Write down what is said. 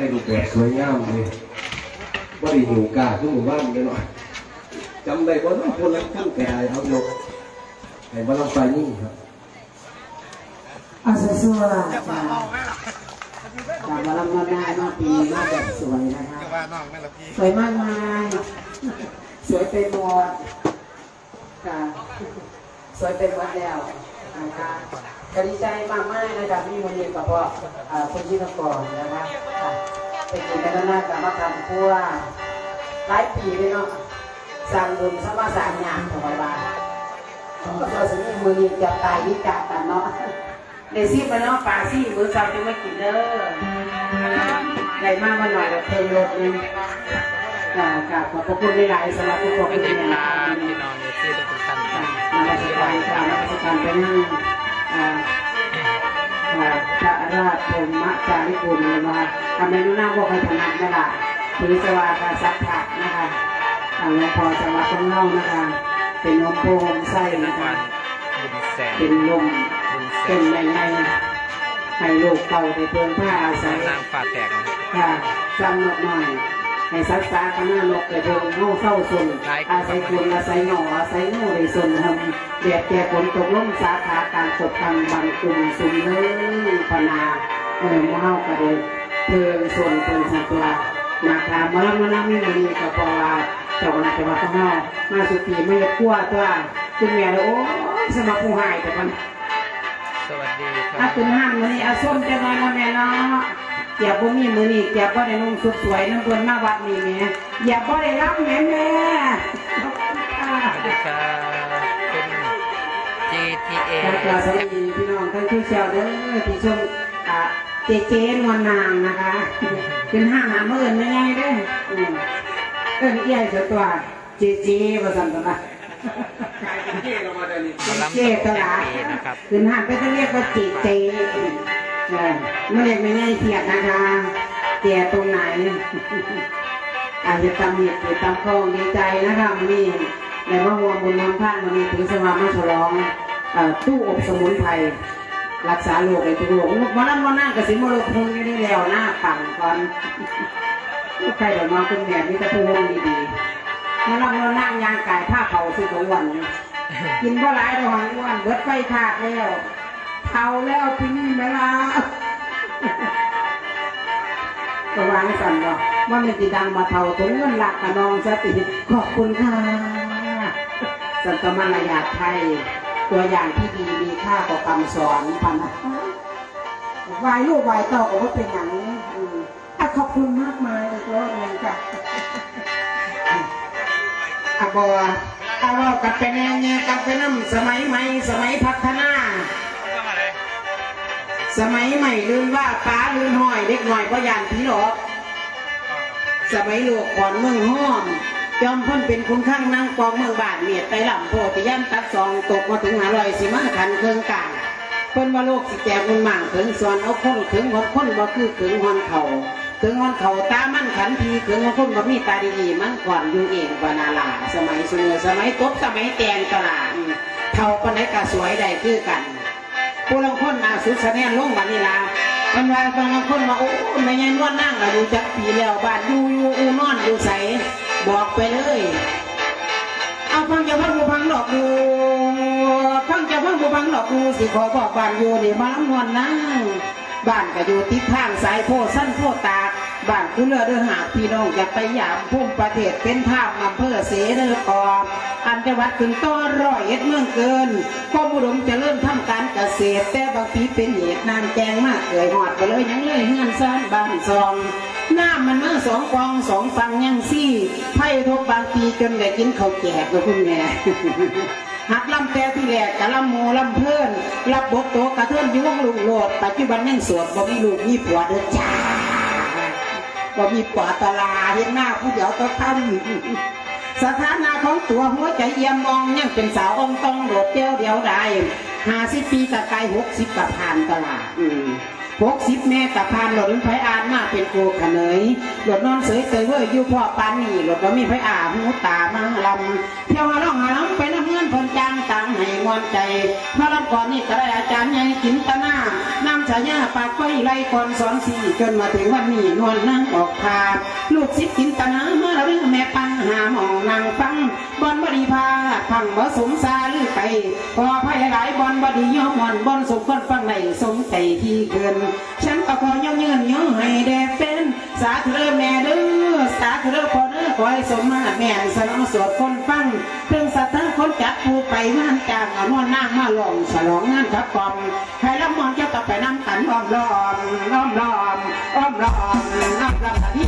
ได้ดูแบบสวยงามเลยว่าดีหิวกาขึ้นหมู่บ้านไปหน่อยจำได้ว่าต้องคนละขั้นแก่เอายกให้มาลองไฟนี่งครับอาสสวยจากมาลำนอนได้มาปีมาแบบสวยนะคะก็ว่าน้องแม่ละพี่สวยมากมายสวยไปหมดค่ะสวยไปหมดแล้วนะคะ ก็ดีใจมากมากนะคะที่วันนี้กับว่าอ่าคนที่ทำก่อนนะคะค่ะเป็นกินกันนานๆกับมาทำครัวหลายปีเลยเนาะสร้างบุญสมาสร้างงานถวายบาตรก็เราสมีมือนี้จะตายวิจารกันเนาะเดี๋ยวซีไปเนาะปลาซี่มือสาวจะไม่กินเด้อใหญ่มากมาหน่อยแบบเทรถนึงค่ะค่ะขอบพระคุณหลายๆสำหรับผู้ปกครองสวัสดีที่คมารับพี่น้องเอฟซีทุกท่านคค่ะรับมาราชการค่ะมาราชการไปนั่งอ่าค่ะ พระราชพรหมจาริกุลมาทำในนู้นหน้าบอกให้ถนัดนั่นแหละถือสวากาสัพพะนะคะทางหลวงพ่อจังหวัดต้องเล่านะคะ เป็นนมโพมไส้นะคะบุญแสนเป็นลมบุญแสเป็นนในในให้ลูกเต่าได้เพิ่มผ้าอาศัยนางฝาแตกนะครับค่ะจำนกหน่อย ให้สักษาคณะนกแต่เพิ่งโง่เศร้าสนอาศัยคุณอาศัยหน่ออาศัยโง่ในสนทำเดียดแก่ฝนตกล่มสาขาการตกทางบันกลุ่มสุมเนื้อพนาเออมเฮากระเดเพิ่งส่วนเป็นสัตว์นาคามะละมะละมิมีกับปวาเจ้าคณะจังหวัดของเฮามาสุปีไม่กลัวตัวคุณแม่เลยโอ้ยสมัครผู้หายแต่มันสวัสดีคถ้ารับคุณห้ามมือนี้เอาส้มจะน้อยนะแม่เนาะ อย่าบ่มีมือนี้อย่าบ่ได้นุ่งสุดสวยน้ำเพิ่นมาวัดนี้แม่อย่าบ่ได้รับแม่แม่ขอบคุณค่ะสวัสดีครับคุณ GTA ขอกราบสวัสดีพี่น้องทั้งที่เชียวเด้อที่ชมอ่าเจเจนวลนางนะคะ เป็นห้างหาเมื่อนยังไงเด้ออืมเอิ้นเอี้ยเสียตัวเจเจว่าซั่นตัวนะกลายเป็นเก้เรามาได้นี่มาล้ำเจตลาเอนะครับขึ้นห้างไปต้องเรียกว่าจีเจ เออไม่เรียกไม่ง่ายเทียดนะคะเจียตรงไหน อาจจะตำเหตุหรือตำคองดีใจนะคะมันนี่ในว่าหัวบุญน้ำท่านมันนี่ถึงสมามาฉลองตู้อบสมุนไพรรักษาโรคไอ้ทุกโรควันนั้นวันนั้นกสิมโรคพุงอยู่นี่แล้วหน้าปั่นก่อนใครเดี๋ยวมาคุณแม่มีแต่ผู้วงดีๆวันนั้นวันนั่งยางกายผ้าเขาสุกวันอยู่กินบ่หลายดอกอ้วนเบิดไฟขาดแล้ว เท่าแล้วที่นี่เวลาก็วางสั่นดอกว่ามันติดังมาเท่าถึงเงินหลักกะนองสติขอบคุณค่ะสันตมารยาไทย ตัวอย่างที่ดีมีค่ากว่าคำสอนพันนะวายลูกวายเต่าก็ว่าเป็นอย่างนี้อะขอบคุณมากมายอีกรอบหนึงจ้ะอะบอเอาเรากลับไปแนวแนวกลับไปน้ำสมัยใหม่สมัยพัฒนา สมัยใหม่ลืมว่าป้าลืมห้อยเด็กหน่อยก็ยานผีหรอกสมัยโลกก่อนเมืองห้อมจอมพ้นเป็นคุณข้างนั่งกองเมืองบาทเมียดไปลำโพธิยันตัดซองตกมาถึงหาลอยสิมาขันเครื่องกลางเพิ่นว่าโลกสิแจกมุนหมั่งถึงส่วนเอาคนถึงหดคนบ่คือถึงหอนเขาถึงหอนเขาตามันขันทีถึงหอนคนบ่มีตาดีมันก่อนอยู่เองกว่านาลาสมัยเสมอสมัยตบสมัยแตงตลาดเท่าปนใดก็สวยได้คือกัน ผู้ลังคนอาสุดสะแนนลงบันนี้ละมันว่าบางคนมาโอ้ไม่ยันว่านั่งอะดูจักปีแล้วบ้านอยู่อยู่อูนอนอยู่ใสบอกไปเลย เอาฟังจะพังบูพังดอกดูฟังจะพังบูพังดอกดูสิขอบอกบ้านอยู่นี่มาลำนวนนั่งบ้านก็อยู่ติดทางสายโพสั้นโพตาก บ้านคือเรือเดือหาพี่น้องอยากไปหยามพุ่มประเทศเป็นภาพอำเภอเสเรือกอบอันจังหวัดขึ้นต้อร้อยเอ็ดเมืองเกินข้อมุดมจะเริ่มทำการเกษตร แต่บางทีเป็นเหตุน้ำแกงมากเกยหอดไปเลยยังเลยเฮือนซ่านบ้านซองหน้ำมันเมาสองกองสองฟังยังซี่ไพ่ทบบางปีจนได้กินข้าวแจกกับคุณแม่หักลำแต่ที่แรกกะลำโมลำเพื่อนรับบทโตกระเทือนอยุ่วงลุงโลดปัจจุบันยังสวดบ่มีลูกมีผัวเด้อจ้า บ่มีผัวตลาเห็นหน้าผู้เดียวต้องทำสถานะของตัวหัวใจเยี่ยมมองยังเป็นสาวองตองโดดเดียวเดียวได้ห้าสิบปีกับไกหกสิบกับผ่านตลาดหกสิบแม่กับผ่านหลดไผอ่านมาเป็นโกขะเนยหลดนอนเสยเตยเว้ยอยู่พ่อปานนี่หลดว่ามีไผอ่าหูตามาลำเที่ยวหาร้องหาลำไปน้ำเงินพนจางตังให้งอนใจมาลำก่อนนี่ก็ได้อาจารย์ใหญ่กินตะหน้าน้ำชา ญาปากไฟไล่ก่อนสอนสี่จนมาถึงวันนี้นวลนั่งออกพาลูกศิษย์กินตนาเมาเรื่องแม่ปังหาหมองนางฟังบอนบดีพาพังบ่สมซาลือไปพอภัยหลายบอนบดีย่อมอนบอนสมคนฟังในสมใจที่เกิน ฉันก็ขอย่อเงินย่อให้แด่เป็นสาธุแม่เด้อสาธุเด้อพ่อเด้อขอให้สมมาแม่สนองสวดคนฟังเพิ่งสัตว์ คนจับผู้ไปงานจ้างเอานวลนางมาลองฉลองงานทับกอมให้ละมอนเจ้าต่อไปนำกันล้อมล้อมล้อมล้อมล้อมล้อมน้ำลำ